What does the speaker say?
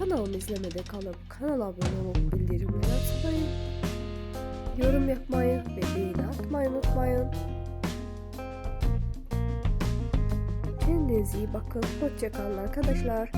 kanalımı izlemede kalıp kanala abone olup bildirimleri açmayı, yorum yapmayı ve beğeni atmayı unutmayın. Kendinize iyi bakın. Hoşçakalın arkadaşlar.